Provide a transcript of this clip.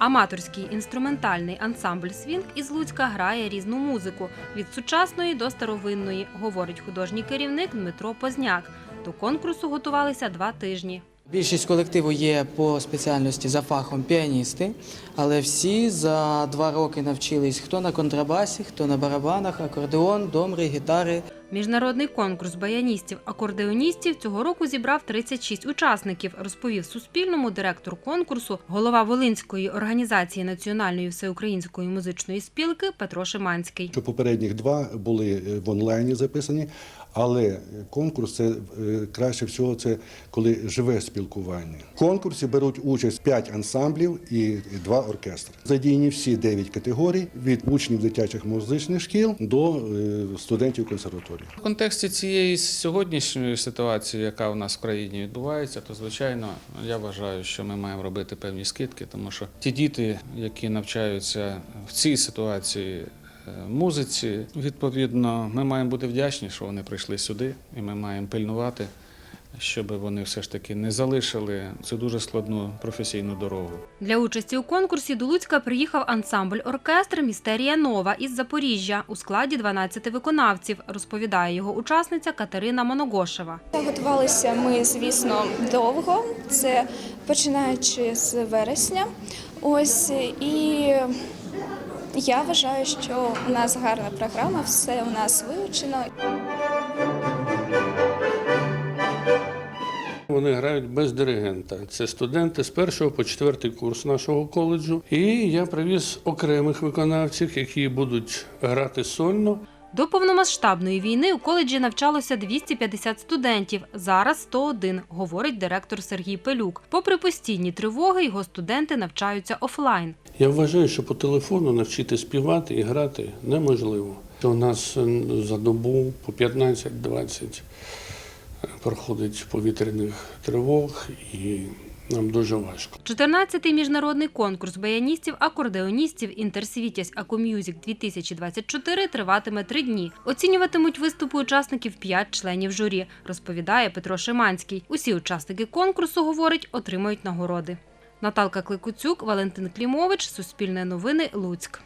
Аматорський інструментальний ансамбль Свінг із Луцька грає різну музику від сучасної до старовинної, говорить художній керівник Дмитро Позняк. До конкурсу готувалися два тижні. Більшість колективу є по спеціальності за фахом піаністи, але всі за два роки навчились хто на контрабасі, хто на барабанах, акордеон, домри, гітари. Міжнародний конкурс баяністів-акордеоністів цього року зібрав 36 учасників, розповів Суспільному директор конкурсу, голова Волинської організації Національної всеукраїнської музичної спілки Петро Шиманський. Що попередніх два були е, в онлайні записані, але конкурс це е, краще всього це коли живе спілкування. В конкурсі беруть участь 5 ансамблів і 2 оркестри. Задіяні всі 9 категорій від учнів дитячих музичних шкіл до е, студентів консерваторії. В контексті цієї сьогоднішньої ситуації, яка у нас в країні відбувається, то звичайно я вважаю, що ми маємо робити певні скидки, тому що ті діти, які навчаються в цій ситуації. е, Музиці, відповідно, ми маємо бути вдячні, що вони прийшли сюди, і ми маємо пильнувати, щоб вони все ж таки не залишили цю дуже складну професійну дорогу. Для участі у конкурсі до Луцька приїхав ансамбль оркестр Містерія Нова із Запоріжжя у складі 12 виконавців, розповідає його учасниця Катерина Моногошева. Готувалися ми, звісно, довго. Це починаючи з вересня. Ось і я вважаю, що у нас гарна програма, все у нас вивчено. Вони грають без диригента. Це студенти з першого по четвертий курс нашого коледжу. І я привіз окремих виконавців, які будуть грати сольно. До повномасштабної війни у коледжі навчалося 250 студентів. Зараз 101, говорить директор Сергій Пелюк. Попри постійні тривоги, його студенти навчаються офлайн. Я вважаю, що по телефону навчити співати і грати неможливо. У нас за добу по 15-20 проходить повітряних тривог, і нам дуже важко. 14-й міжнародний конкурс баяністів, акордеоністів Інтерсвітязь Аком'юзік 2024 триватиме три дні. Оцінюватимуть виступи учасників п'ять членів журі, розповідає Петро Шиманський. Усі учасники конкурсу, говорить, отримають нагороди. Наталка Кликуцюк, Валентин Клімович, Суспільне новини, Луцьк.